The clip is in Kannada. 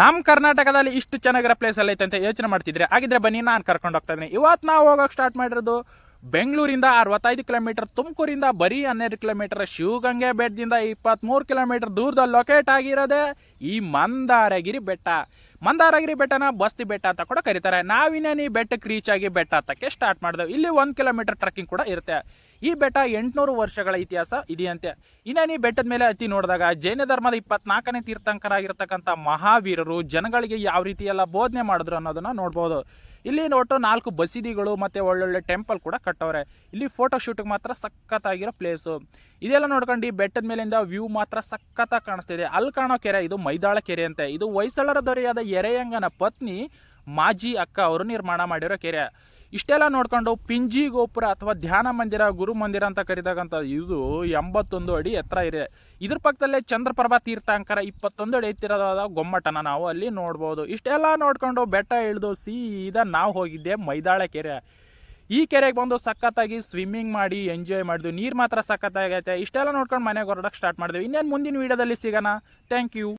ನಮ್ಮ ಕರ್ನಾಟಕದಲ್ಲಿ ಇಷ್ಟು ಚೆನ್ನಾಗಿರೋ ಪ್ಲೇಸ್ ಅಲ್ಲಿ ಐತೆ ಅಂತ ಯೋಚನೆ ಮಾಡ್ತಿದ್ರೆ, ಹಾಗಿದ್ರೆ ಬನ್ನಿ, ನಾನು ಕರ್ಕೊಂಡು ಹೋಗ್ತಾ ಇದ್ದೀನಿ. ಇವತ್ತು ನಾವು ಹೋಗೋಕೆ ಸ್ಟಾರ್ಟ್ ಮಾಡಿರೋದು ಬೆಂಗಳೂರಿಂದ ಅರವತ್ತೈದು ಕಿಲೋಮೀಟರ್ ತುಮಕೂರಿಂದ ಬರೀ ಹನ್ನೆರಡು ಕಿಲೋಮೀಟರ್ ಶಿವಗಂಗೆ ಬೆಟ್ಟದಿಂದ ಇಪ್ಪತ್ತ್ಮೂರು ಕಿಲೋಮೀಟರ್ ದೂರದಲ್ಲಿ ಲೊಕೇಟ್ ಆಗಿರೋದೇ ಈ ಮಂದಾರಗಿರಿ ಬೆಟ್ಟ. ಮಂದಾರಗಿರಿ ಬೆಟ್ಟನ ಬಸ್ತಿ ಬೆಟ್ಟ ಅಂತ ಕೂಡ ಕರೀತಾರೆ. ನಾವಿನ್ನೇನು ಈ ಬೆಟ್ಟಕ್ಕೆ ರೀಚ್ ಆಗಿ ಬೆಟ್ಟ ಹತ್ತಕ್ಕೆ ಸ್ಟಾರ್ಟ್ ಮಾಡಿದೆವು. ಇಲ್ಲಿ ಒಂದು ಕಿಲೋಮೀಟರ್ ಟ್ರಕ್ಕಿಂಗ್ ಕೂಡ ಇರುತ್ತೆ. ಈ ಬೆಟ್ಟ ಎಂಟುನೂರು ವರ್ಷಗಳ ಇತಿಹಾಸ ಇದೆಯಂತೆ. ಇನ್ನೇನು ಈ ಬೆಟ್ಟದ ಮೇಲೆ ಅತಿ ನೋಡಿದಾಗ ಜೈನ ಧರ್ಮದ ಇಪ್ಪತ್ನಾಲ್ಕನೇ ತೀರ್ಥಂಕರಾಗಿರ್ತಕ್ಕಂಥ ಮಹಾವೀರರು ಜನಗಳಿಗೆ ಯಾವ ರೀತಿ ಬೋಧನೆ ಮಾಡಿದ್ರು ಅನ್ನೋದನ್ನ ನೋಡ್ಬೋದು. ಇಲ್ಲಿ ನೋಟು ನಾಲ್ಕು ಬಸೀದಿಗಳು ಮತ್ತು ಒಳ್ಳೊಳ್ಳೆ ಟೆಂಪಲ್ ಕೂಡ ಕಟ್ಟವ್ರೆ. ಇಲ್ಲಿ ಫೋಟೋ ಶೂಟಿಗೆ ಮಾತ್ರ ಸಖತ್ತಾಗಿರೋ ಪ್ಲೇಸು. ಇದೆಲ್ಲ ನೋಡ್ಕೊಂಡು ಈ ಬೆಟ್ಟದ ಮೇಲಿಂದ ವ್ಯೂ ಮಾತ್ರ ಸಖತ್ತಾಗಿ ಕಾಣಿಸ್ತಿದೆ. ಅಲ್ಲಿ ಕಾಣೋ ಕೆರೆ ಇದು ಮೈದಾಳ ಕೆರೆ ಅಂತೆ. ಇದು ಹೊಯ್ಸಳರ ದೊರೆಯಾದ ಎರೆಯಂಗನ ಪತ್ನಿ ಮಾಜಿ ಅಕ್ಕ ಅವರು ನಿರ್ಮಾಣ ಮಾಡಿರೋ ಕೆರೆ. ಇಷ್ಟೆಲ್ಲ ನೋಡ್ಕೊಂಡು ಪಿಂಜಿ ಗೋಪುರ ಅಥವಾ ಧ್ಯಾನ ಮಂದಿರ, ಗುರು ಮಂದಿರ ಅಂತ ಕರೀತಕ್ಕಂಥ ಇದು ಎಂಬತ್ತೊಂದು ಅಡಿ ಎತ್ತರ ಇದೆ. ಇದ್ರ ಪಕ್ಕದಲ್ಲೇ ಚಂದ್ರಪ್ರಭಾ ತೀರ್ಥಾಂಕರ ಇಪ್ಪತ್ತೊಂದು ಅಡಿ ಎತ್ತಿರೋದಾದ ಗೊಮ್ಮಟನ ನಾವು ಅಲ್ಲಿ ನೋಡ್ಬೋದು. ಇಷ್ಟೆಲ್ಲ ನೋಡ್ಕೊಂಡು ಬೆಟ್ಟ ಇಳಿದು ಸೀದಾ ನಾವು ಹೋಗಿದ್ದೆ ಮೈದಾಳ ಕೆರೆ ಈ ಕೆರೆಗೆ ಬಂದು ಸಖತ್ತಾಗಿ ಸ್ವಿಮ್ಮಿಂಗ್ ಮಾಡಿ ಎಂಜಾಯ್ ಮಾಡಿದ್ವಿ. ನೀರು ಮಾತ್ರ ಸಖತ್ತಾಗೈತೆ. ಇಷ್ಟೆಲ್ಲ ನೋಡ್ಕೊಂಡು ಮನೆಗೆ ಹೊರಡಕ್ಕೆ ಸ್ಟಾರ್ಟ್ ಮಾಡಿದ್ವಿ. ಇನ್ನೇನು ಮುಂದಿನ ವೀಡಿಯೋದಲ್ಲಿ ಸಿಗೋಣ. Thank you